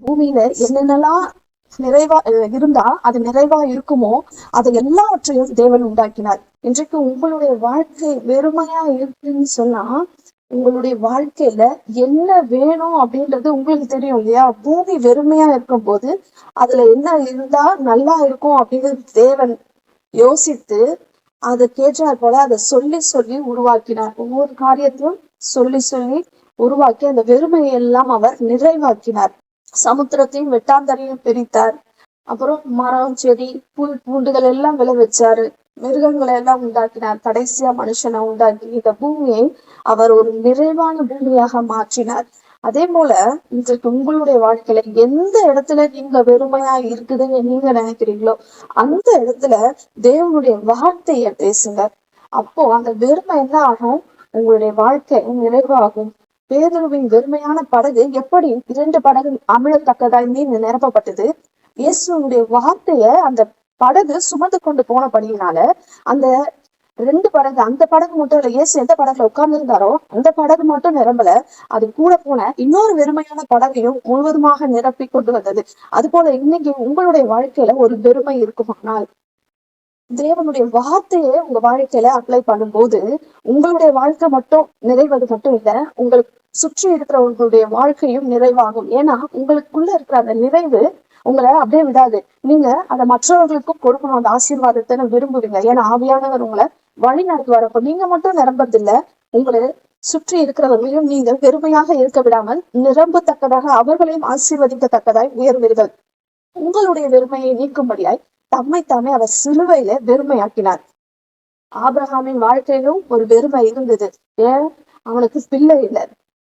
பூமியில என்னென்னலாம் நிறைவா இருந்தா அது நிறைவா இருக்குமோ அது எல்லாவற்றையும் தேவன் உண்டாக்கினார். இன்றைக்கு உங்களுடைய வாழ்க்கை வெறுமையா இருக்குன்னு சொன்னா உங்களுடைய வாழ்க்கையில என்ன வேணும் அப்படின்றது உங்களுக்கு தெரியும் இல்லையா? பூமி வெறுமையா இருக்கும்போது அதுல என்ன இருந்தா நல்லா இருக்கும் அப்படிங்கிறது தேவன் யோசித்து அதை கேட்டார் போல அதை சொல்லி சொல்லி உருவாக்கினார். ஒவ்வொரு காரியத்தையும் சொல்லி சொல்லி உருவாக்கி அந்த வெறுமையை எல்லாம் அவர் நிறைவாக்கினார். சமுத்திரத்தையும் வெட்டாந்தரையும் பிரித்தார். அப்புறம் மரம் செடி புல் பூண்டுகள் எல்லாம் விளைவிச்சாரு. மிருகங்களை எல்லாம் உண்டாக்கினார். கடைசியா மனுஷனை உண்டாக்கி இந்த பூமியை அவர் ஒரு நிறைவான பூமியாக மாற்றினார். அதே போல இன்றைக்கு உங்களுடைய வாழ்க்கையில எந்த இடத்துல நீங்க வெறுமையா இருக்குதுன்னு நீங்க நினைக்கிறீங்களோ அந்த இடத்துல தேவனுடைய வார்த்தைய பேசுங்க. அப்போ அந்த வெறுமை என்ன ஆகும்? உங்களுடைய வாழ்க்கை நிறைவாகும். பேதுருவின் வெறுமையான படகு எப்படி இரண்டு படகு அமிழத்தக்கதாய் மீன் நிரப்பப்பட்டது? இயேசுடைய வார்த்தைய அந்த படகு சுமந்து கொண்டு போனபடியினால அந்த ரெண்டு படகு அந்த படகு மட்டும் இல்ல இயேசு எந்த படகுல உட்கார்ந்து இருந்தாரோ அந்த படகு மட்டும் நிரம்பல. அது கூட போன இன்னொரு வெறுமையான படகையும் முழுவதுமாக நிரப்பி கொண்டு வந்தது. அது போல இன்னைக்கு உங்களுடைய வாழ்க்கையில ஒரு வெறுமை இருக்குமானால் தேவனுடைய வார்த்தையை உங்க வாழ்க்கையில அப்ளை பண்ணும்போது உங்களுடைய வாழ்க்கை மட்டும் நிறைவது மட்டும் இல்ல உங்களுக்கு சுற்றி இருக்கிறவங்களுடைய வாழ்க்கையும் நிறைவாகும். ஏன்னா உங்களுக்குள்ள இருக்கிற அந்த நிறைவு உங்களை அப்படியே விடாது. நீங்க அதை மற்றவர்களுக்கும் கொடுக்கணும் அந்த ஆசீர்வாதத்தை விரும்புவீங்க. ஏன்னா ஆவியானவர் உங்களை வழி நடத்துவார் நீங்க மட்டும் நிரம்பதில்ல உங்களை சுற்றி இருக்கிறவர்களையும் நீங்கள் வெறுமையாக இருக்க விடாமல் நிரம்பத்தக்கதாக அவர்களையும் ஆசீர்வதிக்கத்தக்கதாய் உயர்வீர்கள். உங்களுடைய வெறுமையை நீக்கும்படியாய் தம்மை தாமே அவர் சிலுவையில வெறுமையாக்கினார். ஆபிரஹாமின் வாழ்க்கையிலும் ஒரு வெறுமை இருந்தது. ஏன்? அவனுக்கு பிள்ளை இல்லை.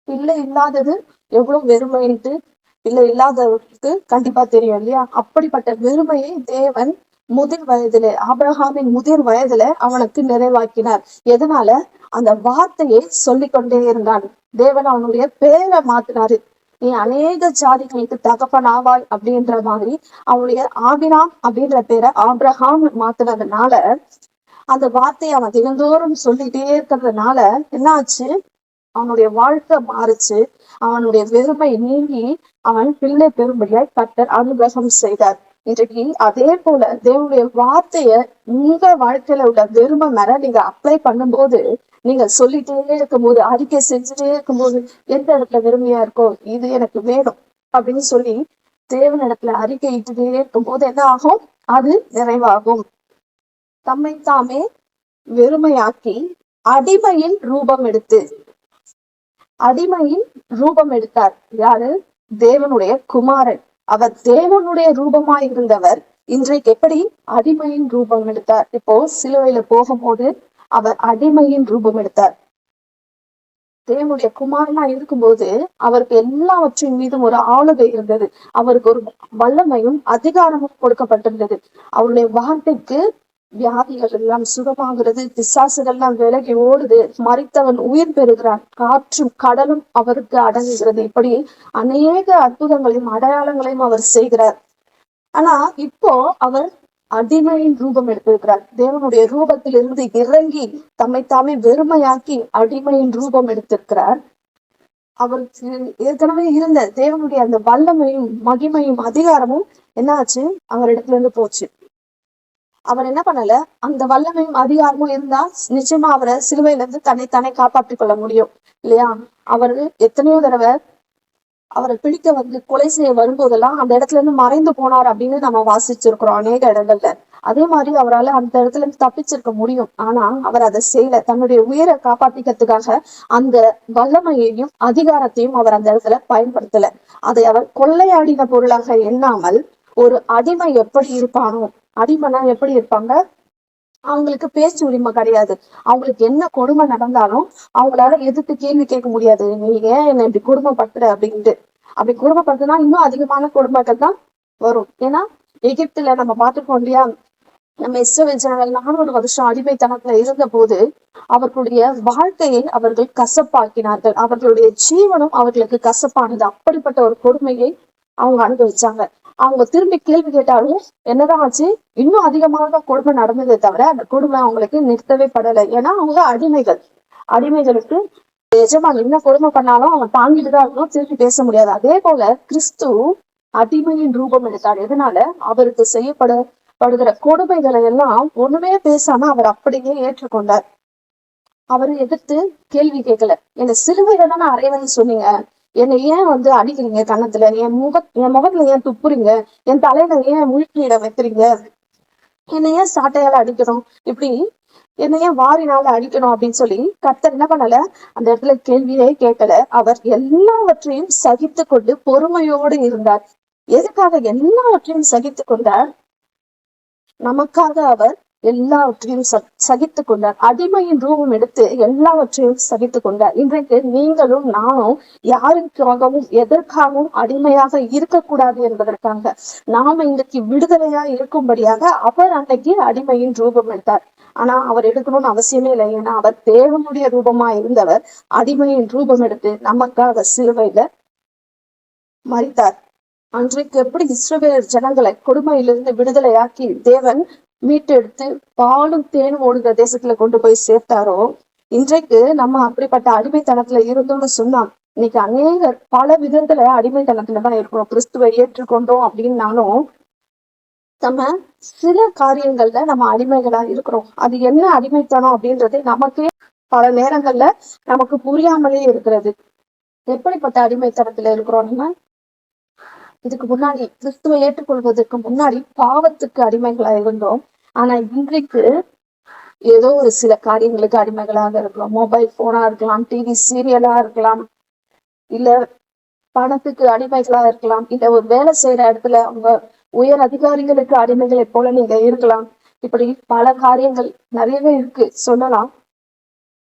பிள்ளை இல்லாதது எவ்வளவு வெறுமைன்ட்டு பிள்ளை இல்லாதவருக்கு கண்டிப்பா தெரியும் இல்லையா? அப்படிப்பட்ட வெறுமையை தேவன் முதிர் வயதிலே ஆபிரகாமின் முதிர் வயதுல அவனுக்கு நிறைவாக்கினார். எதனால? அந்த வார்த்தையை சொல்லிக் கொண்டே இருந்தான். தேவன் அவனுடைய பேரை மாத்தினாரு. நீ அநேக ஜாதிகளுக்கு தகப்பன் ஆவாய் அப்படின்ற மாதிரி அவனுடைய ஆபிராம் அப்படின்ற பேரை ஆபிரகாம் மாத்தினதுனால அந்த வார்த்தையை அவன் தினந்தோறும் சொல்லிட்டே இருக்கிறதுனால என்ன ஆச்சு அவனுடைய வாழ்க்கை மாறுச்சு. அவனுடைய வெறுமை நீங்கி அவன் பிள்ளை பெறும்படியாய் கட்டர் அனுகிரகம் செய்தார். இன்றைக்கு அதே போல தேவனுடைய வார்த்தைய உங்க வாழ்க்கையில உள்ள வெறுமை மேல நீங்க அப்ளை பண்ணும்போது நீங்க சொல்லிட்டே இருக்கும்போது அறிக்கை செஞ்சுட்டே இருக்கும்போது எந்த இடத்துல வெறுமையா இருக்கோ இது எனக்கு வேணும் அப்படின்னு சொல்லி தேவன் இடத்துல அறிக்கை இட்டுட்டே இருக்கும்போது என்ன ஆகும்? அது நிறைவாகும். தம்மை தாமே வெறுமையாக்கி அடிமையின் ரூபம் எடுத்து அடிமையின் ரூபம் எடுத்தார். யாரு? தேவனுடைய குமாரன். அவர் தேவனுடைய ரூபமாய் இருந்தவர் இன்றைக்கு எப்படி அடிமையின் ரூபம் எடுத்தார்? இப்போ சிலுவையில போகும்போது அவர் அடிமையின் ரூபம் எடுத்தார். தேவனுடைய குமாரனா இருக்கும்போது அவருக்கு எல்லாவற்றின் மீதும் ஒரு ஆளுகை இருந்தது. அவருக்கு ஒரு வல்லமையும் அதிகாரமும் கொடுக்கப்பட்டிருந்தது. அவருடைய வார்த்தைக்கு வியாதிகள் எல்லாம் சுகமாகிறது பிசாசுகள்லாம் விலகி ஓடுது. மறித்தவன் உயிர் பெறுகிறான். காற்றும் கடலும் அவருக்கு அடங்குகிறது. இப்படி அநேக அற்புதங்களையும் அடையாளங்களையும் அவர் செய்கிறார். ஆனா இப்போ அவர் அடிமையின் ரூபம் எடுத்திருக்கிறார். தேவனுடைய ரூபத்திலிருந்து இறங்கி தம்மை தாமே வெறுமையாக்கி அடிமையின் ரூபம் எடுத்திருக்கிறார். அவருக்கு ஏற்கனவே இருந்த தேவனுடைய அந்த வல்லமையும் மகிமையும் அதிகாரமும் என்னாச்சு? அவரிடத்துல இருந்து போச்சு. அவர் என்ன பண்ணல? அந்த வல்லமையும் அதிகாரமும் இருந்தா நிச்சயமா அவரை சிலுவையில இருந்து தன்னை தானே காப்பாற்றிக் கொள்ள முடியும். இல்லையா? அவர் எத்தனையோ தடவை அவரை பிடிக்க வந்து கொலை செய்ய வரும்போதெல்லாம் அந்த இடத்துல இருந்து மறைந்து போனார் அப்படின்னு நம்ம வாசிச்சிருக்கிறோம் அநேக இடங்கள்ல. அதே மாதிரி அவரால் அந்த இடத்துல இருந்து தப்பிச்சிருக்க முடியும். ஆனா அவர் அதை செய்யல. தன்னுடைய உயிரை காப்பாத்திக்கிறதுக்காக அந்த வல்லமையையும் அதிகாரத்தையும் அவர் அந்த இடத்துல பயன்படுத்தல. அதை அவர் கொள்ளையாடின பொருளாக எண்ணாமல் ஒரு அடிமை எப்படி இருப்பானோ அடிமைனா எப்படி இருப்பாங்க? அவங்களுக்கு பேச்சு உரிமை கிடையாது. அவங்களுக்கு என்ன கொடுமை நடந்தாலும் அவங்களால எதிர்த்து கேள்வி கேட்க முடியாது. நீ ஏன் என்ன இப்படி கொடுமைப்படுத்துற அப்படின்ட்டு. அப்படி கொடுமைப்படுத்தினா இன்னும் அதிகமான கொடுமைகள் தான் வரும். ஏன்னா எகிப்துல நம்ம பார்த்துருக்கோம் இல்லையா? நம்ம இஸ்ரவேல் ஜனங்கள் நானூறு வருஷம் அடிமைத்தனத்துல இருந்த போது அவர்களுடைய வாழ்க்கையை அவர்கள் கசப்பாக்கினார்கள். அவர்களுடைய ஜீவனம் அவர்களுக்கு கசப்பானது. அப்படிப்பட்ட ஒரு கொடுமையை அவங்க அனுபவிச்சாங்க. அவங்க திரும்பி கேள்வி கேட்டாலும் என்னதான் ஆச்சு? இன்னும் அதிகமாக கொடுமை நடந்ததே தவிர அந்த கொடுமை அவங்களுக்கு நிறுத்தவே படலை. ஏன்னா அவங்க அடிமைகள். அடிமைகளுக்கு எஜமான் என்ன கொடுமை பண்ணாலும் அவன் தாங்கிட்டு தான் இருக்கணும் திருப்பி பேச முடியாது. அதே போல கிறிஸ்து அடிமையின் ரூபம் எடுத்தார். எதனால? அவருக்கு செய்யப்பட படுகிற கொடுமைகளை எல்லாம் ஒண்ணுமே பேசாம அவர் அப்படியே ஏற்றுக்கொண்டார். அவரை எதிர்த்து கேள்வி கேட்கல. என்ன சிலுவையில தானே அறைவன்னு சொன்னீங்க. என்னை ஏன் வந்து அடிக்கிறீங்க கன்னத்துல? என் முக என் முகத்துல ஏன் துப்புறீங்க? என் தலையில ஏன் முழுக்கீட வைக்கிறீங்க? என்னை ஏன் சாட்டையால அடிக்கணும்? இப்படி என்னை ஏன் வாரினால அடிக்கணும் அப்படின்னு சொல்லி கர்த்தர் என்ன பண்ணல? அந்த இடத்துல கேள்வியே கேட்கல. அவர் எல்லாவற்றையும் சகித்து கொண்டு பொறுமையோடு இருந்தார். எதுக்காக எல்லாவற்றையும் சகித்து கொண்டார்? நமக்காக அவர் எல்லாவற்றையும் சகித்து கொண்டார். அடிமையின் ரூபம் எடுத்து எல்லாவற்றையும் சகித்து கொண்டார். இன்றைக்கு நீங்களும் நானும் யாருக்காகவும் எதற்காகவும் அடிமையாக இருக்கக்கூடாது என்பதற்காக நாம இன்றைக்கு விடுதலையா இருக்கும்படியாக அவர் அன்னைக்கு அடிமையின் ரூபம் எடுத்தார். ஆனா அவர் எடுக்கணும்னு அவசியமே இல்லை. ஏன்னா அவர் தேவனுடைய ரூபமா இருந்தவர். அடிமையின் ரூபம் எடுத்து நமக்காக சிலுவையில மறித்தார். அன்றைக்கு எப்படி இஸ்ரவேல் ஜனங்களை கொடுமையிலிருந்து விடுதலையாக்கி தேவன் மீட்டெடுத்து பாலும் தேனும் ஓடுகிற தேசத்துல கொண்டு போய் சேர்த்தாரோ? இன்றைக்கு நம்ம அப்படிப்பட்ட அடிமைத்தனத்துல இருந்தோம்னு சொன்னான் இன்னைக்கு அநேகர் பல விதத்துல அடிமைத்தனத்துல தான் இருக்கிறோம். கிறிஸ்துவை ஏற்றுக்கொண்டோம் அப்படின்னாலும் நம்ம சில காரியங்கள்ல நம்ம அடிமைகளா இருக்கிறோம். அது என்ன அடிமைத்தனம் அப்படின்றது நமக்கே பல நேரங்கள்ல நமக்கு புரியாமலே இருக்கிறது. எப்படிப்பட்ட அடிமைத்தனத்துல இருக்கிறோம் நம்ம? இதுக்கு முன்னாடி கிறிஸ்துவை ஏற்றுக்கொள்வதற்கு முன்னாடி பாவத்துக்கு அடிமைகளா இருந்தோம். ஆனா இன்றைக்கு ஏதோ ஒரு சில காரியங்களுக்கு அடிமைகளாக இருக்கலாம் மொபைல் போனா இருக்கலாம் டிவி சீரியலா இருக்கலாம் இல்ல பணத்துக்கு அடிமைகளா இருக்கலாம் இல்ல ஒரு வேலை செய்யற இடத்துல அவங்க உயர் அதிகாரிகளுக்கு அடிமைகளை போல நீங்க இருக்கலாம். இப்படி பல காரியங்கள் நிறையவே இருக்கு. சொல்லலாம்.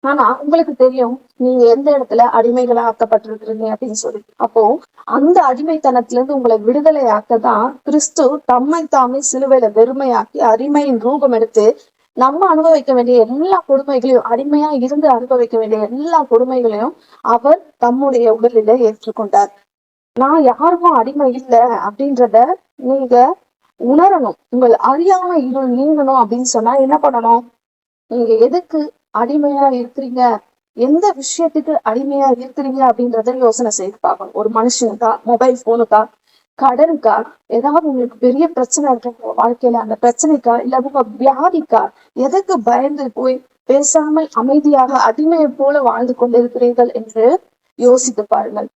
ஆனா உங்களுக்கு தெரியும் நீங்க எந்த இடத்துல அடிமைகளா ஆக்கப்பட்டிருக்கிறீங்க அப்படின்னு சொல்லி. அப்போ அந்த அடிமைத்தனத்துல இருந்து உங்களை விடுதலை ஆக்கதான் கிறிஸ்து தம்மை தாமே சிலுவையில வெறுமையாக்கி அடிமையின் ரூபம் எடுத்து நம்ம அனுபவிக்க வேண்டிய எல்லா கொடுமைகளையும் அடிமையா இருந்து அனுபவிக்க வேண்டிய எல்லா கொடுமைகளையும் அவர் தம்முடைய உடலில ஏற்றுக்கொண்டார். நான் யாருக்கும் அடிமை இல்லை அப்படின்றத நீங்க உணரணும். உங்கள் அறியாம இருள் நீங்கணும் அப்படின்னு சொன்னா என்ன பண்ணணும்? நீங்க எதுக்கு அடிமையா இருக்கிறீங்க? எந்த விஷயத்துக்கு அடிமையா இருக்கிறீங்க அப்படின்றத யோசனை செய்து பார்க்கணும். ஒரு மனுஷனுக்கா மொபைல் போனுக்கா கடனுக்கா? ஏதாவது உங்களுக்கு பெரிய பிரச்சனை இருக்கு உங்க வாழ்க்கையில அந்த பிரச்சனைக்கா இல்ல உங்க வியாதிக்கா எதுக்கு பயந்து போய் பேசாமல் அமைதியாக அடிமையை போல வாழ்ந்து கொண்டிருக்கிறீர்கள் என்று யோசித்து பாருங்கள்.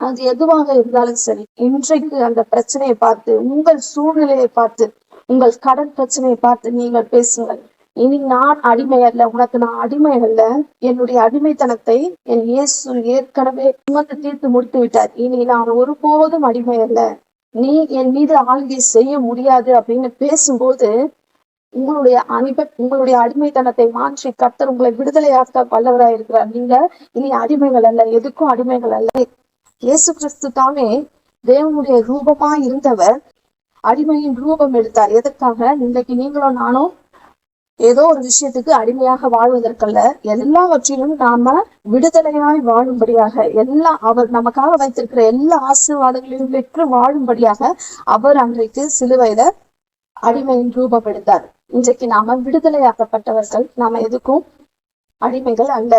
அது எதுவாக இருந்தாலும் சரி இன்றைக்கு அந்த பிரச்சனையை பார்த்து உங்கள் சூழ்நிலையை பார்த்து உங்கள் கடன் பிரச்சனையை பார்த்து நீங்கள் பேசுங்கள். இனி நான் அடிமை அல்ல உனக்கு நான் அடிமை அல்ல என்னுடைய அடிமைத்தனத்தை என் இயேசு ஏற்கனவே சுமந்து தீர்த்து முடித்து விட்டார். இனி நான் ஒருபோதும் அடிமை அல்ல நீ என் மீது ஆளுகை செய்ய முடியாது அப்படின்னு பேசும்போது உங்களுடைய அனிப உங்களுடைய அடிமைத்தனத்தை மாற்றி கத்தர் உங்களை விடுதலையாக்க வல்லவராய் இருக்கிறார். நீங்க இனி அடிமைகள் அல்ல எதுக்கும் அடிமைகள் அல்ல. இயேசு கிறிஸ்து தாமே தேவனுடைய ரூபமா இருந்தவர் அடிமையின் ரூபம் எடுத்தார். எதற்காக? இன்றைக்கு நீங்களும் நானும் ஏதோ ஒரு விஷயத்துக்கு அடிமையாக வாழ்வதற்கல்ல எல்லாவற்றிலும் நாம விடுதலையாய் வாழும்படியாக எல்லா அவர் நமக்காக வைத்திருக்கிற எல்லா ஆசீர்வாதங்களையும் பெற்று வாழும்படியாக அவர் அன்றைக்கு சிலுவையில அடிமையின் ரூபம் எடுத்தார் இன்றைக்கு நாம விடுதலையாக்கப்பட்டவர்கள். நாம எதுக்கும் அடிமைகள் அல்ல.